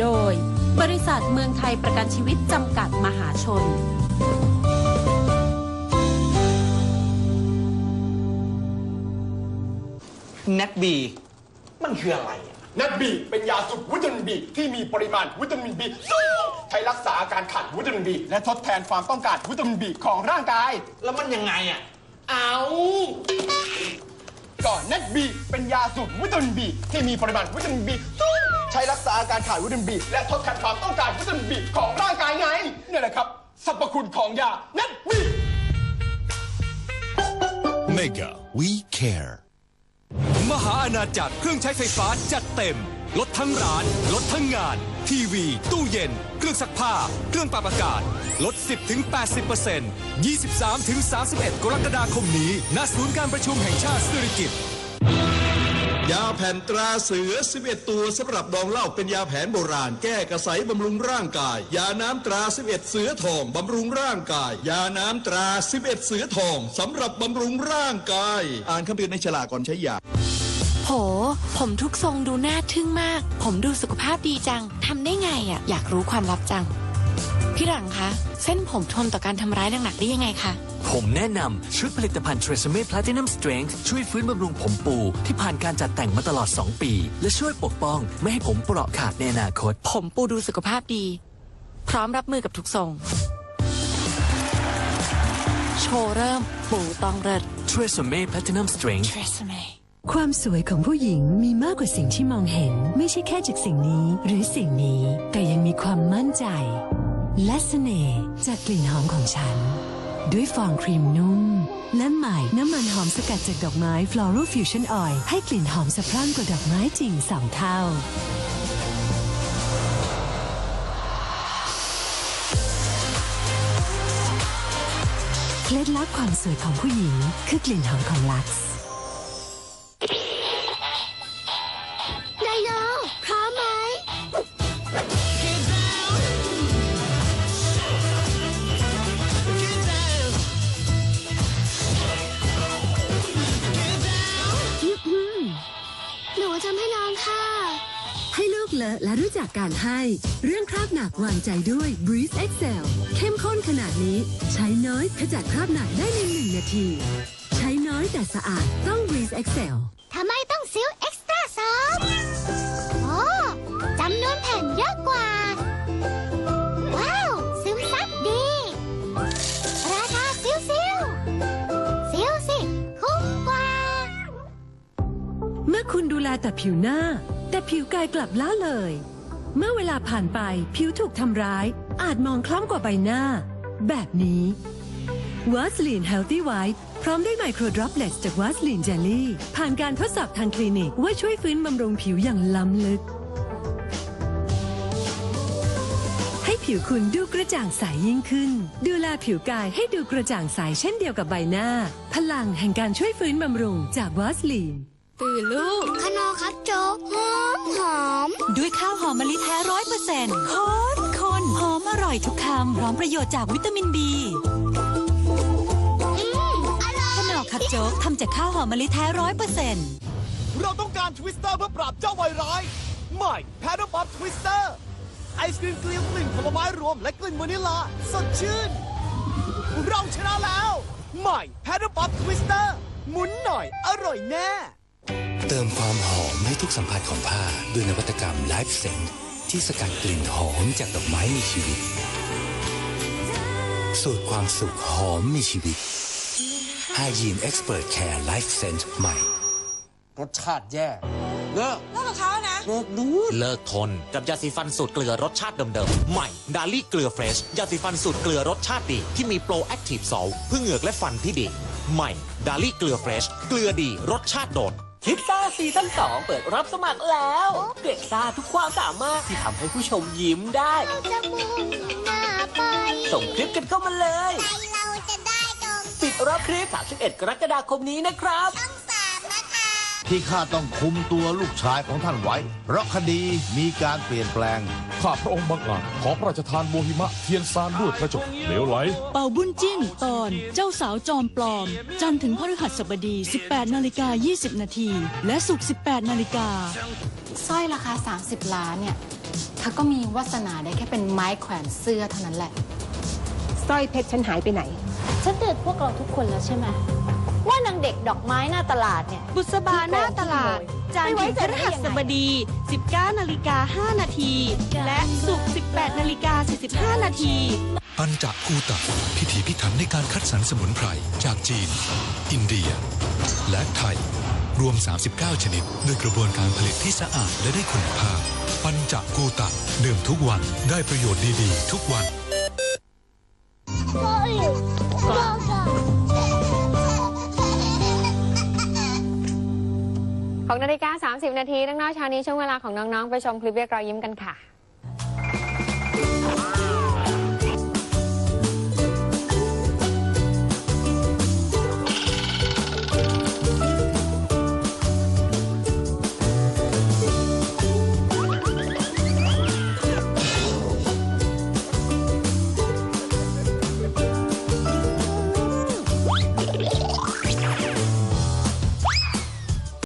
โดย บริษัทเมืองไทยประกันชีวิตจำกัดมหาชนเน็ตบี มันคืออะไรอะนัดบีเป็นยาสูบวิตามินบีที่มีปริมาณวิตามินบีสูงใช้รักษาอาการขาดวิตามินบีและทดแทนความต้องการวิตามินบีของร่างกาย แล้วมันยังไงอะ เอาก่อนนัดบีเป็นยาสูบวิตามินบีที่มีปริมาณวิตามินบีสูง ใช้รักษาอาการขาดวิตามินบีและทดแทนความต้องการวิตามินบีของร่างกายไงเนี่ยแหละครับสรรพคุณของยานัดบี Mega We Care มหาอาณาจักรเครื่องใช้ไฟฟ้าจัดเต็ม ลดทั้งร้าน ลดทั้งงาน ทีวี ตู้เย็น เครื่องซักผ้า เครื่องปรับอากาศ ลด 10-80% 23-31 กรกฎาคมนี้ณศูนย์การประชุมแห่งชาติสิริกิติ์ ยาแผ่นตราเสือ 11 ตัวสำหรับดองเหล้าเป็นยาแผนโบราณ แก้กระสายบำรุงร่างกาย ยาน้ำตรา 11 เสือทองบำรุงร่างกาย ยาน้ำตรา 11 เสือทองสำหรับบำรุงร่างกาย อ่านคำเตือนในฉลากก่อนใช้ยาโห ผมทุกทรงดูน่าทึ่งมาก ผมดูสุขภาพดีจังทำได้ไงอะ อยากรู้ความลับจัง พี่หลังคะ เส้นผมทนต่อการทำร้ายหนักๆได้ยังไงคะผมแนะนำชุดผลิตภัณฑ์ Tresemme Platinum Strength ช่วยฟื้นบำรุงผมปู ที่ผ่านการจัดแต่งมาตลอด 2 ปี และช่วยปกป้อง ไม่ให้ผมเปราะขาดในอนาคต ผมปูดูสุขภาพดี พร้อมรับมือกับทุกทรง โชว์เริ่มปูต้องเริด Tresemme Platinum Strength เทรซเม ความสวยของผู้หญิงมีมากกว่าสิ่งที่มองเห็น ไม่ใช่แค่จากสิ่งนี้หรือสิ่งนี้ แต่ยังมีความมั่นใจ และเสน่ห์จากกลิ่นหอมของฉัน ด้วยฟองครีมนุ่ม และใหม่น้ำมันหอมสกัดจากดอกไม้ Floral Fusion Oil ให้กลิ่นหอมสะพรั่งกว่าดอกไม้จริงสองเท่า เคล็ดลับความสวยของผู้หญิงคือกลิ่นหอมของลักซ์ ค่ะ ให้ลูกเลอะและรู้จักการให้ เรื่องคราบหนักวางใจด้วย Breeze Excel เข้มข้นขนาดนี้ ใช้น้อยขจัดคราบหนักได้ในหนึ่งนาที ใช้น้อยแต่สะอาดต้อง Breeze Excel ทำไมต้องซิลเอ็ คุณดูแลแต่ผิวหน้า แต่ผิวกายกลับล้าเลย เมื่อเวลาผ่านไปผิวถูกทำร้าย อาจมองคล้ำกว่าใบหน้า แบบนี้วาสลีน Healthy White พร้อมด้วยไมโครดรอปเลตจากวาสลีนเจลลี่ ผ่านการทดสอบทางคลินิก ว่าช่วยฟื้นบำรุงผิวอย่างล้ำลึก ให้ผิวคุณดูกระจ่างใสยิ่งขึ้น ดูแลผิวกายให้ดูกระจ่างใสเช่นเดียวกับใบหน้า พลังแห่งการช่วยฟื้นบำรุงจากวาสลีน ตื่นลูก ขนอครับโจ๊กหอมหอม ด้วยข้าวหอมมะลิแท้ร้อยเปอร์เซ็นต์คนคนหอมอร่อยทุกคำ พร้อมประโยชน์จากวิตามินบีอืมอร่อยขนมคับโจ๊กทำจากข้าวหอมมะลิแท้ร้อยเปอร์เซ็นต์เราต้องการทวิสเตอร์เพื่อปราบเจ้าวายร้ายใหม่แพดป๊อปทวิสเตอร์ไอศกรีมเกลียวกลิ่นผลไม้รวมและกลิ่นวานิลลาสดชื่น เราชนะแล้ว ใหม่แพดป๊อปทวิสเตอร์หมุนหน่อยอร่อยแน่ เติมความหอมให้ทุกสัมผัสของผ้าด้วยนวัตกรรม Life Scent ที่สกัดกลิ่นหอมจากดอกไม้มีชีวิต สูตรความสุขหอมมีชีวิต Hygiene Expert Care Life Scent ใหม่ รสชาติแย่เลิกเลิกกับเขานะเลิกดูเลิกทนกับยาสีฟันสูตรเกลือรสชาติเดิมๆ ใหม่ดาลี่เกลือเฟรชยาสีฟันสูตรเกลือรสชาติดี ที่มีโปรแอคทีฟซอลเพื่อเหงือกและฟันที่ดี ใหม่ดาลี่เกลือเฟรชเกลือดีรสชาติโดด คิดซ่าซีซั่น2เปิดรับสมัครแล้ว เด็กซ่าทุกความสามารถที่ทำให้ผู้ชมยิ้มได้ จะมุ่งหน้าไปส่งคลิปกันเข้ามาเลย ใจเราจะได้ตรงปิดรับคลิป 31 กรกฎาคมนี้นะครับ ต้องสามนะคะ ที่ข้าต้องคุมตัวลูกชายของท่านไว้ เพราะคดีมีการเปลี่ยนแปลง ข้าพระองค์บังอาจขอพระราชทานโมหิมะเทียนซานด้วยพระจบเหลวไหล เป่าบุญจิ้นตอนเจ้าสาวจอมปลอม จันทร์ถึงพฤหัสบดี 18นาฬิกา20 นาที และศุกร์18นาฬิกาสร้อยราคา 30 ล้านเนี่ยเธอก็มีวาสนาได้แค่เป็นไม้แขวนเสื้อเท่านั้นแหละสร้อยเพชรฉันหายไปไหน ฉันเตือนพวกเราทุกคนแล้วใช่ไหม ว่านางเด็กดอกไม้หน้าตลาดเนี่ย บุษบาหน้าตลาด จานทร์ไม่ถึไว้งพใจฤได้หัยังสไงบดี 19 นาฬิกา 5 นาที และศุกร์ 18 นาฬิกา 45 นาที ปัญจคูตะพิถีพิถันในการคัดสรรสมุนไพร จากจีน อินเดีย และไทย รวม 39 ชนิดด้วยกระบวนการผลิตที่สะอาดและได้คุณภาพ ปัญจคูตะ ดื่มทุกวันได้ประโยชน์ดีๆ ทุกวัน 6นาฬิกา30 นาทีน้องๆเช้านี้ช่วงเวลาของน้อง ๆ ไปชมคลิปเรียกรอยยิ้มกันค่ะ